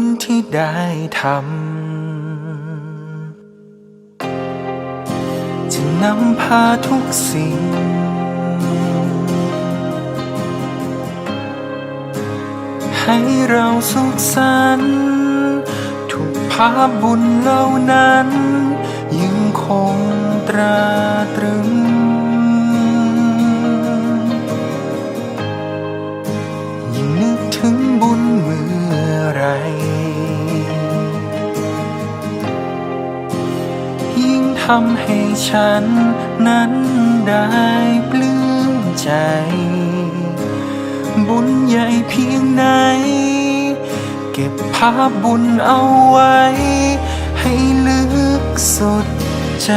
ญที่ได้ทำจะนำพาทุกสิ่ง ให้เราสุขสันต์ทุกภาพบุญเหล่านั้น ยังคงตราำให้ฉันนั้นได้ปลื้มใจ บุญใหญ่เพียงไหน เก็บภาพบุญเอาไว้ ให้ลึกสุดใจ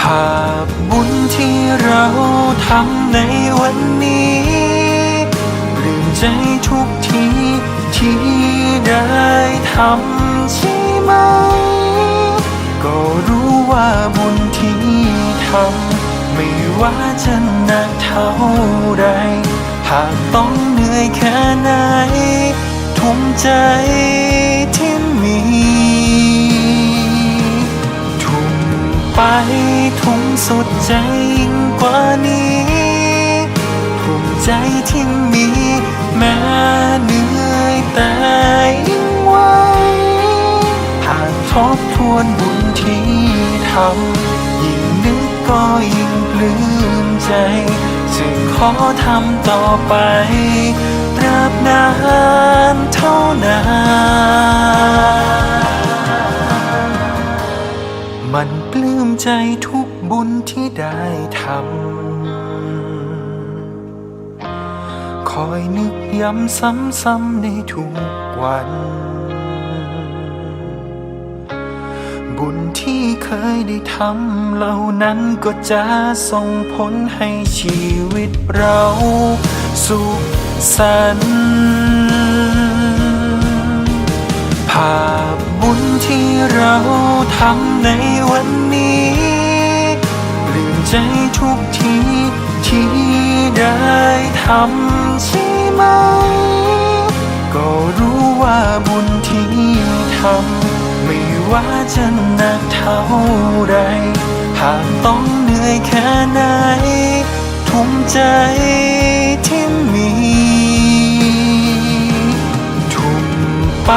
ภาพบุญที่เราทำในวันนี้ปลื้มใจทุกทีที่ได้ทำใช่ไหม ทำไม่ว่าจะหนักเท่าใดหากต้องเหนื่อยแค่ไหน ทุ่มใจที่มี ทุ่มไปทุ่มสุดใจยิ่งกว่านี้ทุ่มใจที่มีแม้เหนื่อยแต่ยิ่งไหวหากทบทวนบุญที่ทำ ก็ยิ่งปลื้มใจจึงขอทำต่อไปตราบนานเท่านานมันปลื้มใจทุกบุญที่ได้ทำ คอยนึกย้ำซ้ำๆในทุกวัน ที่เคยได้ทำเหล่านั้นก็จะส่งผลให้ชีวิตเราสุขสันต์ภาพบุญที่เราทำในวันนี้ปลื้มใจทุกทีที่ได้ทำใช่ไหม ก็รู้ว่าบุญที่ทำ ว่าจะหนักเท่าใดหากต้องเหนื่อยแค่ไหน ทุ่มใจที่มี ทุ่มไป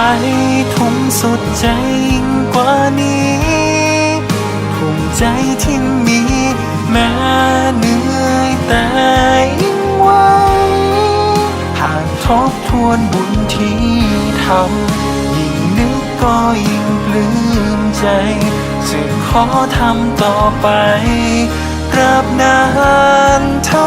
ทุ่มสุดใจยิ่งกว่านี้ทุ่มใจที่มีแม้เหนื่อยแต่ยิ่งไวหากทบทวนบุญที่ทำ ก็ยิ่งปลื้มใจ จะขอทำต่อไปตราบนานเท่า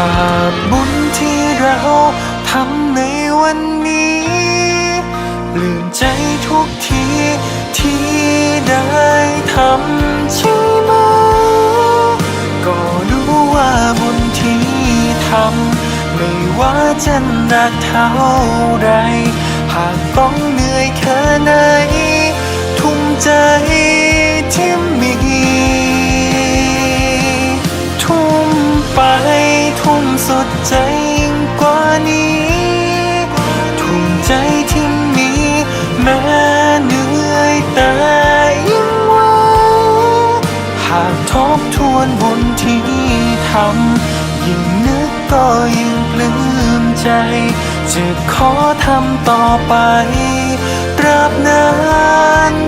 านภาพบุญที่เราทำในวันนี้ปลื้มใจทุกทีที่ได้ทำใช่ไหม ก็รู้ว่าบุญที่ทำไม่ว่าจะหนักเท่าใดหากต้องเหนื่อยแค่ไหนทุ่มใจ บนบุญที่ทำยิ่งนึกก็ยิ่งปลื้มใจ จะขอทำต่อไปตราบนานเท่านาน